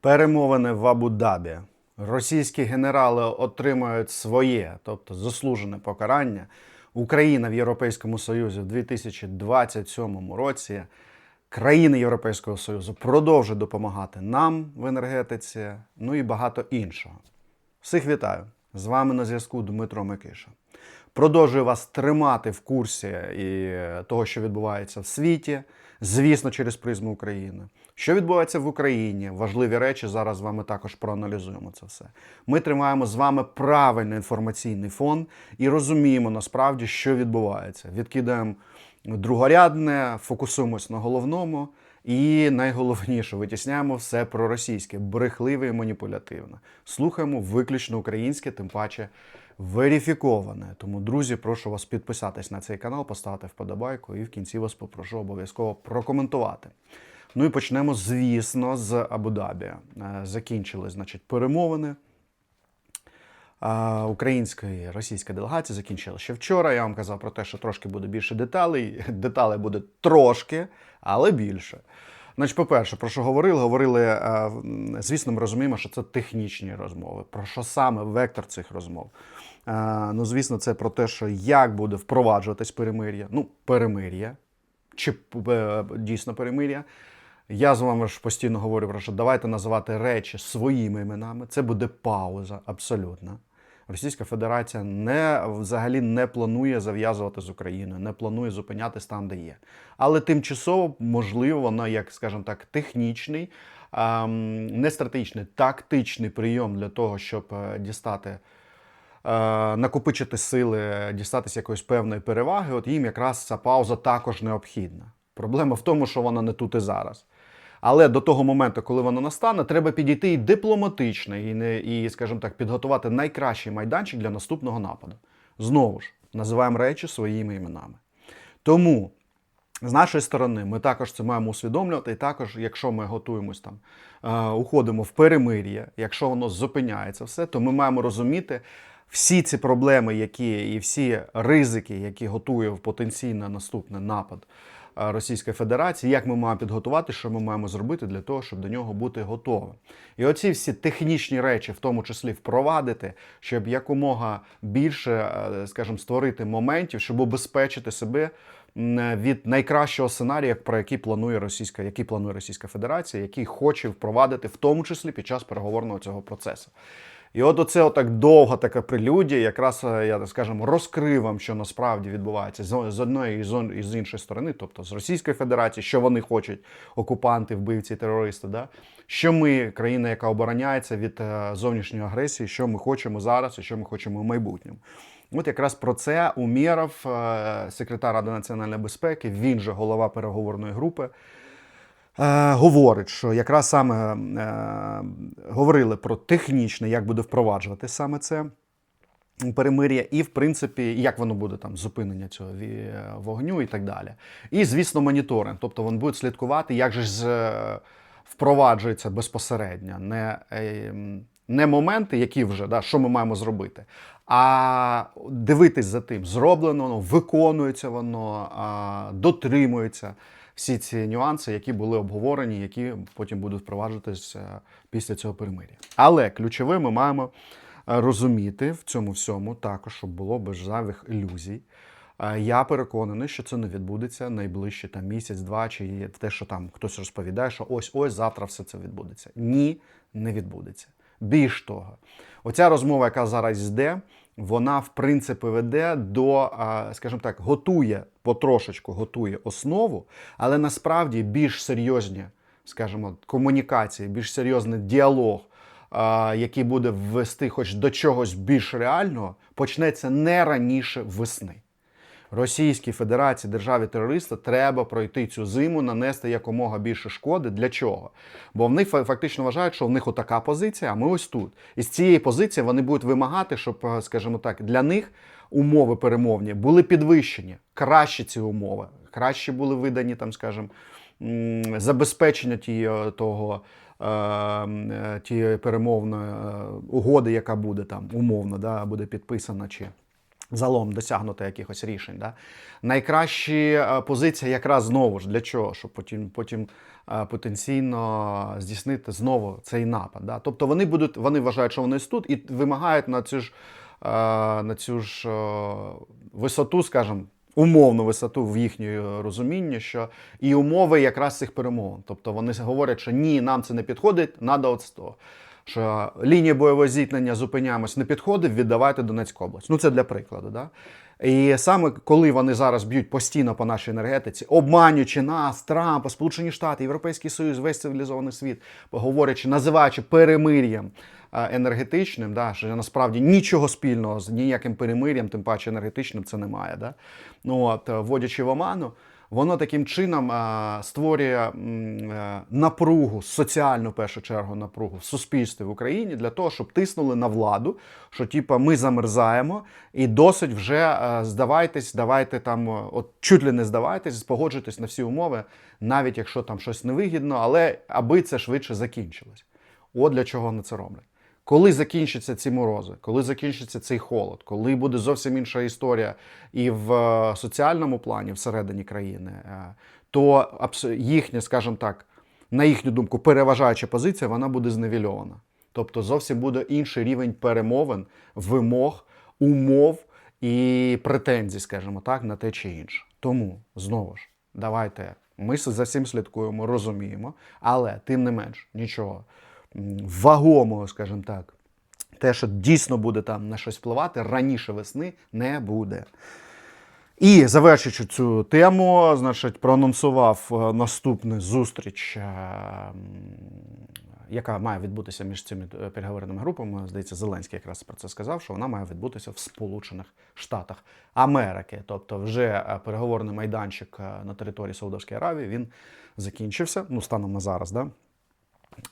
Перемовини в Абу-Дабі. Російські генерали отримають своє, тобто заслужене покарання. Україна в Європейському Союзі в 2027 році. Країни Європейського Союзу продовжують допомагати нам в енергетиці, ну і багато іншого. Всіх вітаю! З вами на зв'язку Дмитро Микиша. Продовжую вас тримати в курсі і того, що відбувається в світі, звісно, через призму України. Що відбувається в Україні? Важливі речі зараз з вами також проаналізуємо це все. Ми тримаємо з вами правильний інформаційний фон і розуміємо насправді, що відбувається. Відкидаємо другорядне, фокусуємось на головному. І найголовніше, витісняємо все проросійське, брехливе і маніпулятивне. Слухаємо виключно українське, тим паче верифіковане. Тому, друзі, прошу вас підписатись на цей канал, поставити вподобайку і в кінці вас попрошу обов'язково прокоментувати. Ну і почнемо, звісно, з Абу-Дабі. Е, Закінчили, значить, перемовини. А, Української і російська делегація закінчила ще вчора. Я вам казав про те, що трошки буде більше деталей. Деталей буде трошки, але більше. Значить, по-перше, про що говорили? Говорили, е, звісно, ми розуміємо, що це технічні розмови. Про що саме вектор цих розмов? Е, Ну, звісно, це про те, що як буде впроваджуватись перемир'я. Ну, перемир'я, чи е, дійсно перемир'я. Я з вами ж постійно говорю про що давайте називати речі своїми іменами. Це буде пауза, абсолютно. Російська Федерація не взагалі не планує зав'язувати з Україною, не планує зупинятись там, де є. Але тимчасово, можливо, воно, як скажімо так, технічний, ем, не стратегічний, тактичний прийом для того, щоб е, дістати. е, Накопичити сили, дістатися якоїсь певної переваги, от їм якраз ця пауза також необхідна. Проблема в тому, що вона не тут і зараз. Але до того моменту, коли воно настане, треба підійти і дипломатично, і, не, і скажімо так, підготувати найкращий майданчик для наступного нападу. Знову ж, називаємо речі своїми іменами. Тому з нашої сторони ми також це маємо усвідомлювати. І також, якщо ми готуємось там, е, уходимо в перемир'я, якщо воно зупиняється все, то ми маємо розуміти всі ці проблеми, які і всі ризики, які готує в потенційно наступний напад Російської Федерації, як ми маємо підготувати, що ми маємо зробити для того, щоб до нього бути готовим. І оці всі технічні речі, в тому числі впровадити, щоб якомога більше, е, скажімо, створити моментів, щоб убезпечити себе від найкращого сценарія, про який планує Російська, який планує Російська Федерація, який хоче впровадити, в тому числі під час переговорного цього процесу. І от оце отак довга така прелюдія, якраз е, я так скажемо, розкрив вам, що насправді відбувається з одної і з іншої сторони, тобто з Російської Федерації, що вони хочуть, окупанти, вбивці, терористи, да? що ми, країна, яка обороняється від е, зовнішньої агресії, що ми хочемо зараз і що ми хочемо в майбутньому. От якраз про це Умєров, е, секретар Ради національної безпеки, він же голова переговорної групи, говорить, що якраз саме е, говорили про технічне, як буде впроваджувати саме це перемир'я, і в принципі, як воно буде там зупинення цього вогню і так далі. І, звісно, моніторинг. Тобто вони будуть слідкувати, як же з- впроваджується безпосередньо, не, е, не моменти, які вже да, що ми маємо зробити. А дивитись за тим, зроблено воно, виконується воно, дотримується всі ці нюанси, які були обговорені, які потім будуть впроваджуватися після цього перемир'я. Але ключове ми маємо е, розуміти в цьому всьому також, щоб було без зайвих ілюзій. Е, Я переконаний, що це не відбудеться найближче там місяць-два, чи те, що там хтось розповідає, що ось ось завтра все це відбудеться. Ні, не відбудеться. Більш того, оця розмова, яка зараз йде, вона в принципі веде до, скажімо так, готує потрошечку, готує основу, але насправді більш серйозні, скажімо, комунікації, більш серйозний діалог, який буде ввести хоч до чогось більш реального, почнеться не раніше весни. Російській Федерації, державі терориста, треба пройти цю зиму, нанести якомога більше шкоди. Для чого? Бо в них фа- фактично вважають, що в них отака позиція, а ми ось тут. І з цієї позиції вони будуть вимагати, щоб, е, скажімо так, для них умови перемовні були підвищені, кращі ці умови, краще були видані, там, скажімо, забезпечення тієї того. е, м, е, Тієї перемовної угоди, яка буде там умовно, да, буде підписана чи залом досягнути якихось рішень. Да? Найкращі е, позиції якраз знову ж для чого? Щоб потім, потім е, потенційно здійснити знову цей напад. Да? Тобто вони будуть, вони вважають, що вони тут і вимагають на цю ж, е, на цю ж висоту, скажімо, умовну висоту в їхньому розумінні, що і умови якраз цих перемовин. Тобто вони говорять, що ні, нам це не підходить, треба от з того. Що лінія бойового зіткнення зупиняємось, не підходить, віддавайте Донецьку область. Ну це для прикладу. Да? І саме коли вони зараз б'ють постійно по нашій енергетиці, обманюючи нас, Трампа, Сполучені Штати, Європейський Союз, весь цивілізований світ, говорячи, називаючи перемир'ям е, енергетичним, да, що насправді нічого спільного з ніяким перемир'ям, тим паче енергетичним, це немає. Да? Ну, от, е, вводячи в оману, воно таким чином е, створює е, напругу, соціальну в першу чергу напругу в суспільстві в Україні для того, щоб тиснули на владу, що типа ми замерзаємо, і досить вже е, здавайтесь, давайте там, от чуть ли не здавайтесь, погоджуйтесь на всі умови, навіть якщо там щось невигідно, але аби це швидше закінчилось. От для чого вони це роблять. Коли закінчаться ці морози, коли закінчиться цей холод, коли буде зовсім інша історія і в е, соціальному плані всередині країни, е, то їхня, скажімо так, на їхню думку, переважаюча позиція, вона буде зневільована. Тобто зовсім буде інший рівень перемовин, вимог, умов і претензій, скажімо так, на те чи інше. Тому знову ж, давайте ми за всім слідкуємо, розуміємо, але тим не менш нічого вагомого, скажімо так, те, що дійсно буде там на щось впливати, раніше весни не буде. І завершуючи цю тему, значить, проанонсував е, наступну зустріч, е, яка має відбутися між цими е, переговорними групами. Здається, Зеленський якраз про це сказав, що вона має відбутися в Сполучених Штатах Америки. Тобто, вже переговорний майданчик на території Саудовської Аравії він закінчився, ну станом на зараз, да?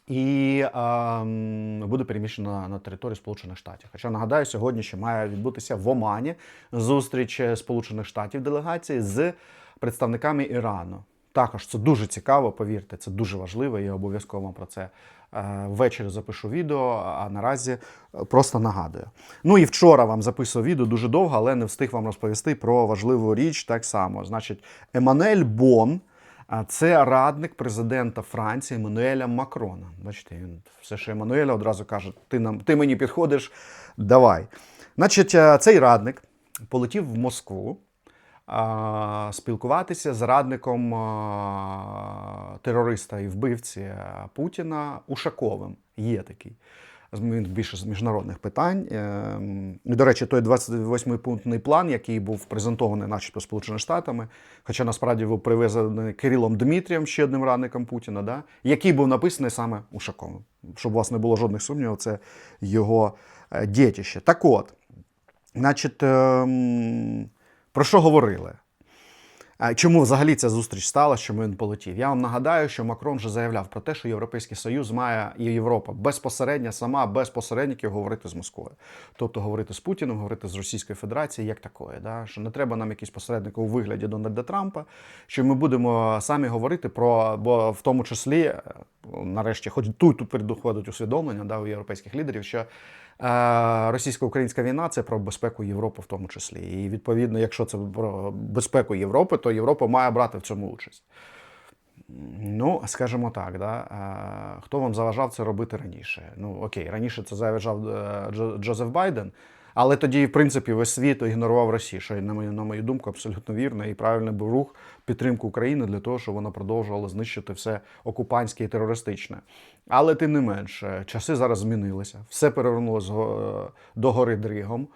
І ем, буде переміщено на територію Сполучених Штатів. Хоча нагадаю, сьогодні ще має відбутися в Омані зустріч е, Сполучених Штатів делегації з представниками Ірану. Також це дуже цікаво, повірте, це дуже важливо. Я обов'язково про це е, ввечері запишу відео, а наразі е, просто нагадую. Ну і вчора вам записував відео дуже довго, але не встиг вам розповісти про важливу річ так само. Значить, Еммануель Бон. Це радник президента Франції Еммануеля Макрона. Бачите, він все ще Еммануеля одразу каже: ти нам ти мені підходиш, давай. Значить, е, цей радник полетів в Москву а, спілкуватися з радником а, терориста і вбивці Путіна Ушаковим. Є такий. Він більше з міжнародних питань. Ем, До речі, той 28-пунктний план, який був презентований, начебто, Сполученими Штатами, хоча насправді був привезений Кирилом Дмитрієм, ще одним радником Путіна, да? який був написаний саме Ушаковим. Щоб у вас не було жодних сумнівів, це його е, дітище. Так от, значить, ем, про що говорили? Чому взагалі ця зустріч сталася, чому він полетів? Я вам нагадаю, що Макрон вже заявляв про те, що Європейський Союз має і Європа безпосередньо сама без посередників говорити з Москвою. Тобто говорити з Путіним, говорити з Російською Федерацією як такою. Да? Що не треба нам якісь посередники у вигляді Дональда Трампа, що ми будемо самі говорити про, бо в тому числі, е, нарешті, хоч тут передоходить усвідомлення да, у європейських лідерів, що Російсько-українська війна це про безпеку Європи в тому числі. І відповідно, якщо це про безпеку Європи, то Європа має брати в цьому участь. Ну, скажімо так, да? Е, хто вам заважав це робити раніше? Ну, окей, раніше це заважав е, Джозеф Байден, але тоді, в принципі, весь світ ігнорував Росію, що, на мою, на мою думку, абсолютно вірно і правильний був рух підтримку України для того, щоб вона продовжувала знищити все окупантське і терористичне. Але тим не менш, е, часи зараз змінилися, все перевернулося зго- до гори дригом.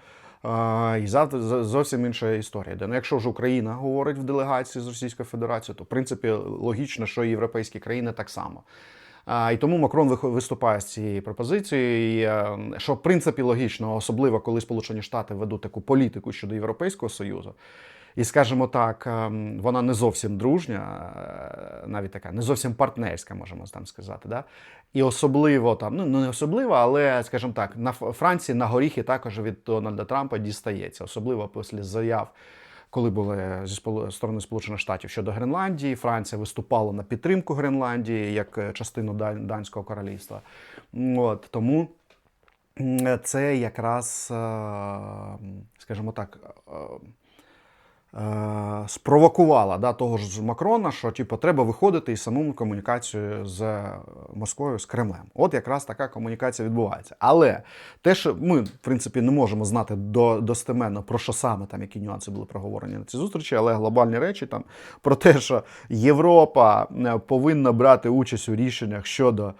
Е, І завтра зовсім інша історія. йде. Ну, якщо ж Україна говорить в делегації з Російською Федерацією, то в принципі логічно, що європейські країни так само. І тому Макрон виступає з цією пропозицією, е, що в принципі логічно, особливо коли Сполучені Штати ведуть таку політику щодо Європейського Союзу. І, скажімо так, ем, вона не зовсім дружня, е, навіть така, не зовсім партнерська, можемо там сказати. Да? І особливо там, ну не особливо, але, скажімо так, на Франції на горіхи також від Дональда Трампа дістається, особливо після заяв. Коли були зі сторони Сполучених Штатів щодо Гренландії, Франція виступала на підтримку Гренландії як е, частину Данського королівства. От тому це якраз, е, скажімо так, е, спровокувала да, того ж Макрона, що типу, треба виходити і самому комунікацію з Москвою, з Кремлем. От якраз така комунікація відбувається. Але те, що ми, в принципі, не можемо знати до, достеменно, про що саме там, які нюанси були проговорені на цій зустрічі, але глобальні речі там про те, що Європа е, повинна брати участь у рішеннях щодо е,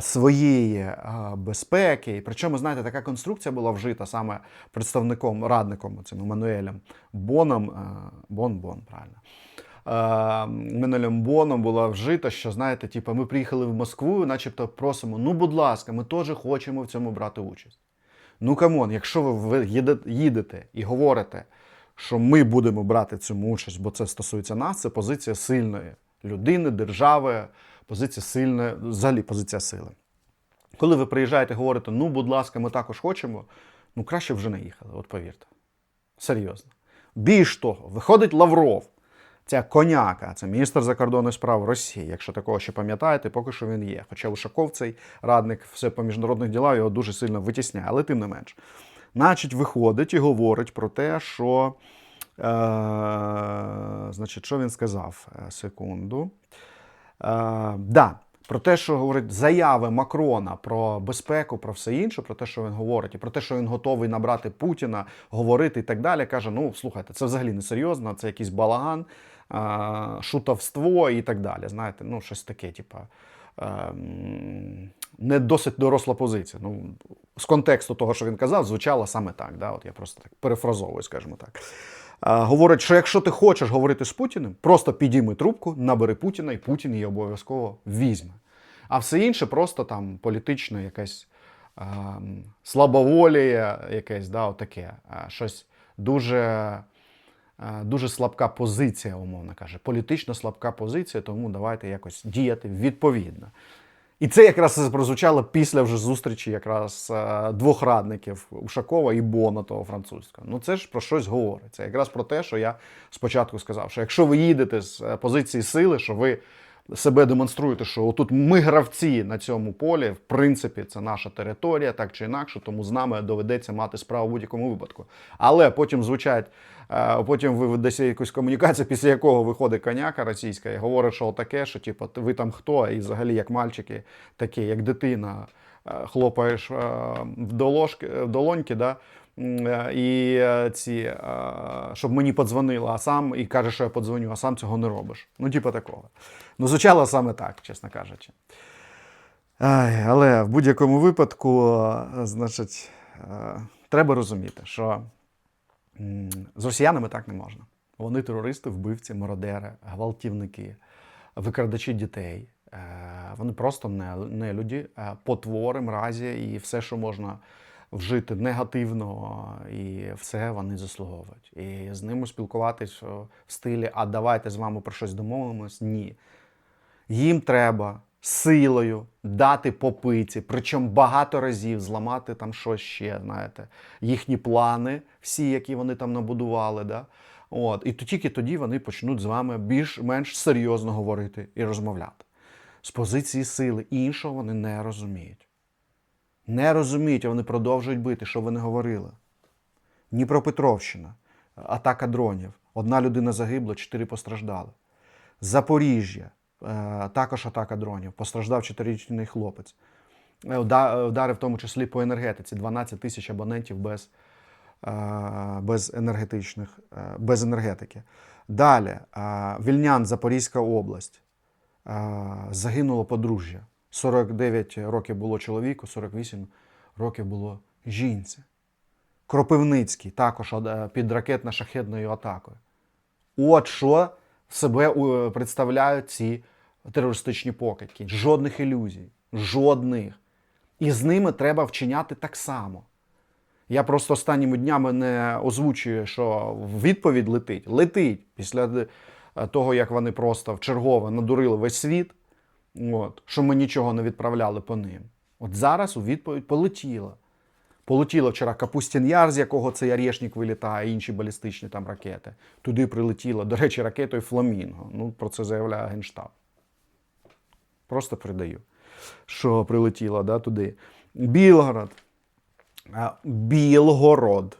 своєї е, безпеки. І причому, знаєте, така конструкція була вжита саме представником, радником цим Еммануелем Боном, е, Бон Бон, правильно. Е, Менелем Боном була вжита, що знаєте, типу, ми приїхали в Москву, начебто просимо, ну, будь ласка, ми теж хочемо в цьому брати участь. Ну камон, якщо ви їдете і говорите, що ми будемо брати цьому участь, бо це стосується нас, це позиція сильної людини, держави, позиція сильної, взагалі позиція сили. Коли ви приїжджаєте і говорите, ну, будь ласка, ми також хочемо, ну краще вже не їхали, от повірте. Серйозно. Більш того, виходить Лавров, ця коняка, це міністр закордонних справ Росії. Якщо такого ще пам'ятаєте, поки що він є. Хоча Ушаков, цей радник, все по міжнародних ділах його дуже сильно витісняє, але тим не менш. Значить, виходить і говорить про те, що. Е, значить, що він сказав? Е, Секунду. Е, да, про те, що говорить заяви Макрона про безпеку, про все інше, про те, що він говорить, і про те, що він готовий набрати Путіна, говорити і так далі. Каже: ну слухайте, це взагалі не серйозно, це якийсь балаган, е, шутовство і так далі. Знаєте, ну щось таке, типа. ем, Не досить доросла позиція. Ну, з контексту того, що він казав, звучало саме так. Да? От я просто так перефразовую, скажімо так. Е, Говорить, що якщо ти хочеш говорити з Путіним, просто підійми трубку, набери Путіна, і Путін її обов'язково візьме. А все інше просто там політичне якесь ем, слабоволіє, якесь, да, отаке, е, щось дуже, е, дуже слабка позиція, умовно каже. Політично слабка позиція, тому давайте якось діяти відповідно. І це якраз прозвучало після вже зустрічі якраз е, двох радників Ушакова і Бона того французького. Ну це ж про щось говорить. Це якраз про те, що я спочатку сказав, що якщо ви їдете з е, позиції сили, що ви себе демонструєте, що отут ми гравці на цьому полі, в принципі, це наша територія, так чи інакше, тому з нами доведеться мати справу в будь-якому випадку. Але потім звучать, е, потім ви ведете якусь комунікацію, після якого виходить коняка російська і говорить, що таке, що типу, ви там хто, і взагалі як мальчики, такі, як дитина, е, хлопаєш е, в, долошки, в долоньки, да? Е, і е, ці, е, щоб мені подзвонила, а сам і каже, що я подзвоню, а сам цього не робиш. Ну, типу такого. Ну, звучало саме так, чесно кажучи. Але в будь-якому випадку, значить, треба розуміти, що з росіянами так не можна. Вони терористи, вбивці, мародери, гвалтівники, викрадачі дітей. Вони просто не, не люди, потвори, мразі і все, що можна вжити негативного, і все вони заслуговують. І з ними спілкуватись в стилі А давайте з вами про щось домовимось. Ні. Їм треба силою дати попиці, причому багато разів зламати там щось ще, знаєте, їхні плани, всі, які вони там набудували. Да? От. І тільки тоді вони почнуть з вами більш-менш серйозно говорити і розмовляти. З позиції сили іншого вони не розуміють. Не розуміють, а вони продовжують бити, що вони говорили. Дніпропетровщина, атака дронів. Одна людина загибла, чотири постраждали. Запоріжжя, е, також атака дронів. Постраждав чотирирічний хлопець. Е, вда- Вдари в тому числі по енергетиці. 12 тисяч абонентів без, е, без, енергетичних, е, без енергетики. Далі, е, Вільнян, Запорізька область. Е, Загинуло подружжя. 49 років було чоловіку, 48 років було жінці. Кропивницький також е, під ракетно-шахедною атакою. От що себе е, представляють ці терористичні покидьки. Жодних ілюзій. Жодних. І з ними треба вчиняти так само. Я просто останніми днями не озвучую, що відповідь летить. Летить після е, того, як вони просто в чергове надурили весь світ, от, що ми нічого не відправляли по ним. От зараз у відповідь полетіла. Полетіло вчора Капустін Яр, з якого цей Орешник вилітає, інші балістичні там ракети. Туди прилетіло, до речі, ракетою Фламінго. Ну, про це заявляє Генштаб. Просто передаю, що прилетіло да, туди. Білгород. Білгород.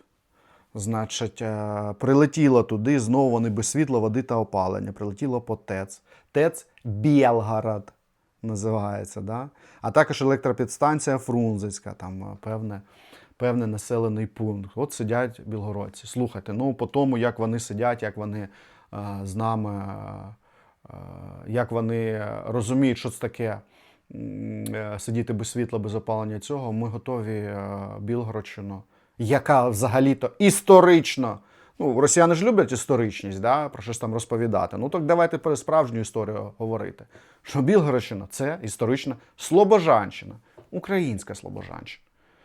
Значить, е, прилетіло туди, знову вони без світла, води та опалення. Прилетіло по ТЕЦ. ТЕЦ Білгород називається. Да? А також електропідстанція Фрунзенська, там е, певне, певний населений пункт. От сидять білгородці. Слухайте, ну по тому, як вони сидять, як вони е, з нами, е, е, як вони розуміють, що це таке е, сидіти без світла, без опалення цього, ми готові Білгородщину, яка взагалі-то історично. Ну, росіяни ж люблять історичність, да, про щось там розповідати. Ну так давайте про справжню історію говорити. Що Білгородщина це історична Слобожанщина, українська Слобожанщина.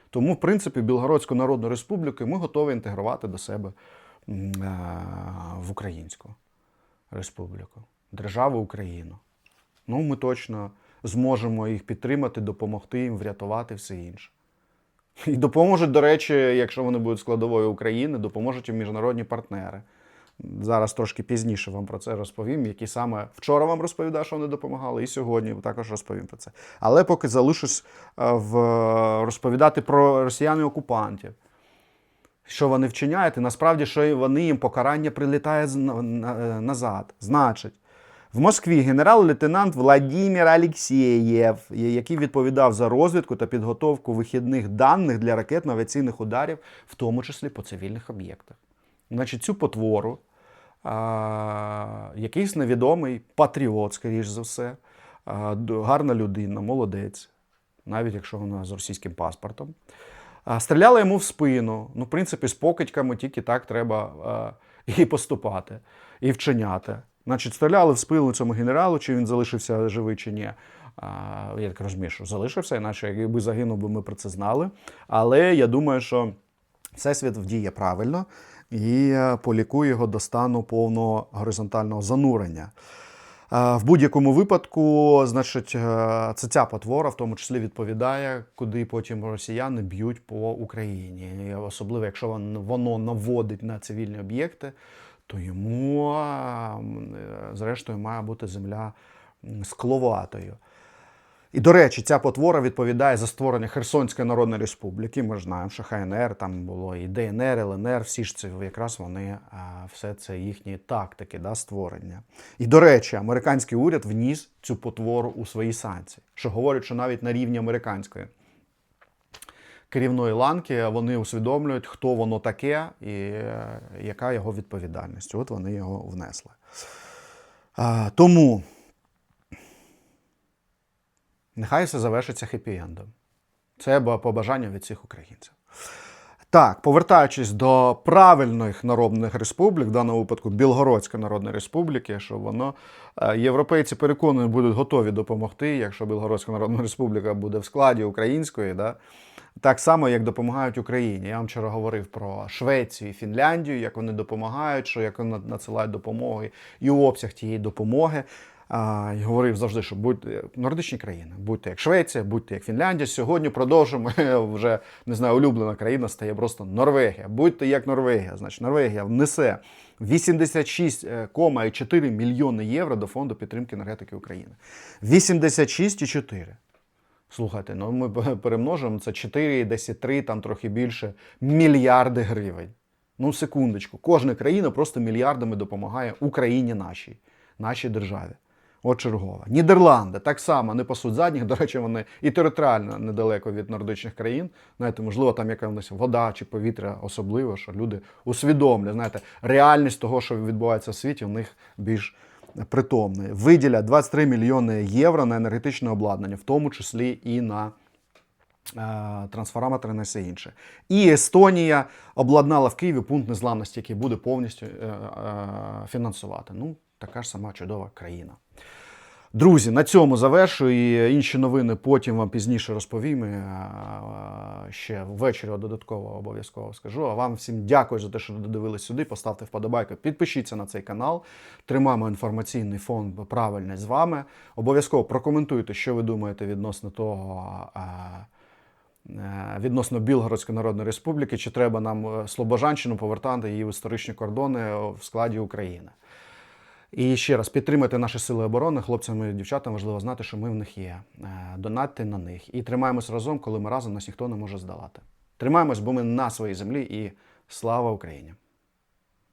Тому, в принципі, Білгородську Народну Республіку ми готові інтегрувати до себе е, в Українську Республіку, державу Україну. Ну, ми точно зможемо їх підтримати, допомогти їм, врятувати все інше. І допоможуть, до речі, якщо вони будуть складовою України, допоможуть і міжнародні партнери. Зараз трошки пізніше вам про це розповім, які саме вчора вам розповідав, що вони допомагали, і сьогодні також розповім про це. Але поки залишусь е, в розповідати про росіян і окупантів, Що вони вчиняють, і насправді, що вони їм покарання прилітає на- назад. Значить, в Москві генерал-лейтенант Владимир Алєксєєв, який відповідав за розвідку та підготовку вихідних даних для ракетно-авіаційних ударів, в тому числі по цивільних об'єктах. Значить, цю потвору а, якийсь невідомий патріот, скоріш за все, а, гарна людина, молодець, навіть якщо вона з російським паспортом. А, Стріляли йому в спину. Ну, в принципі, з покидьками тільки так треба а, і поступати, і вчиняти. Значить, стріляли в спину цьому генералу, чи він залишився живий, чи ні. Я так розумію, що залишився, іначе якби загинув би, ми про це знали. Але я думаю, що Всесвіт вдіє правильно і е, полікує його до стану повного горизонтального занурення. Е, В будь-якому випадку, значить, е, це ця потвора, в тому числі відповідає, куди потім росіяни б'ють по Україні. Особливо, якщо воно наводить на цивільні об'єкти, то йому, е, зрештою, має бути земля скловатою. І, до речі, ця потвора відповідає за створення Херсонської Народної Республіки. Ми ж знаємо, що ХНР там було і ДНР, ЛНР, всі ж це якраз вони все це їхні тактики да, створення. І, до речі, американський уряд вніс цю потвору у свої санкції, що говорить, що навіть на рівні американської керівної ланки вони усвідомлюють, хто воно таке і е, яка його відповідальність. От вони його внесли. Тому. Нехай все завершиться хеппі-ендом. Це побажання від всіх українців. Так, повертаючись до правильних народних республік, в даному випадку Білгородської Народної Республіки, що воно е, європейці переконані будуть готові допомогти, якщо Білгородська Народна Республіка буде в складі української, да? Так само, як допомагають Україні. Я вам вчора говорив про Швецію і Фінляндію, як вони допомагають, що як вони надсилають допомоги і обсяг тієї допомоги. А, і говорив завжди, що будьте нордичні країни, будьте як Швеція, будьте як Фінляндія. Сьогодні продовжимо вже не знаю, улюблена країна стає просто Норвегія. Будьте як Норвегія. Значить, Норвегія внесе 86,4 мільйони євро до фонду підтримки енергетики України. 86,4. Слухайте, ну ми перемножимо це 4, 10, 3, там трохи більше мільярди гривень. Ну, секундочку, кожна країна просто мільярдами допомагає Україні нашій, нашій державі. От чергова. Нідерланди так само не пасуть задніх. До речі, вони і територіально недалеко від нордичних країн. Знаєте, можливо, там яка в вода чи повітря особливо, що люди усвідомлюють. Знаєте, реальність того, що відбувається в світі, у них більш притомна. Виділять 23 мільйони євро на енергетичне обладнання, в тому числі і на е, трансформатори на все інше. І Естонія обладнала в Києві пункт незламності, який буде повністю е, е, фінансувати. Ну, така ж сама чудова країна. Друзі, на цьому завершую. І інші новини потім вам пізніше розповім. І, е, Ще ввечері додатково обов'язково скажу. А вам всім дякую за те, що додивились сюди. Поставте вподобайку, підпишіться на цей канал. Тримаємо інформаційний фон правильний з вами. Обов'язково прокоментуйте, що ви думаєте відносно того. е, е, Відносно Білгородської Народної Республіки, чи треба нам е, Слобожанщину повертати її в історичні кордони е, в складі України. І ще раз підтримайте наші сили оборони, хлопцям і дівчатам важливо знати, що ми в них є. Е, Донатьте на них і тримаємось разом, коли ми разом нас ніхто не може здолати. Тримаємось, бо ми на своїй землі і слава Україні!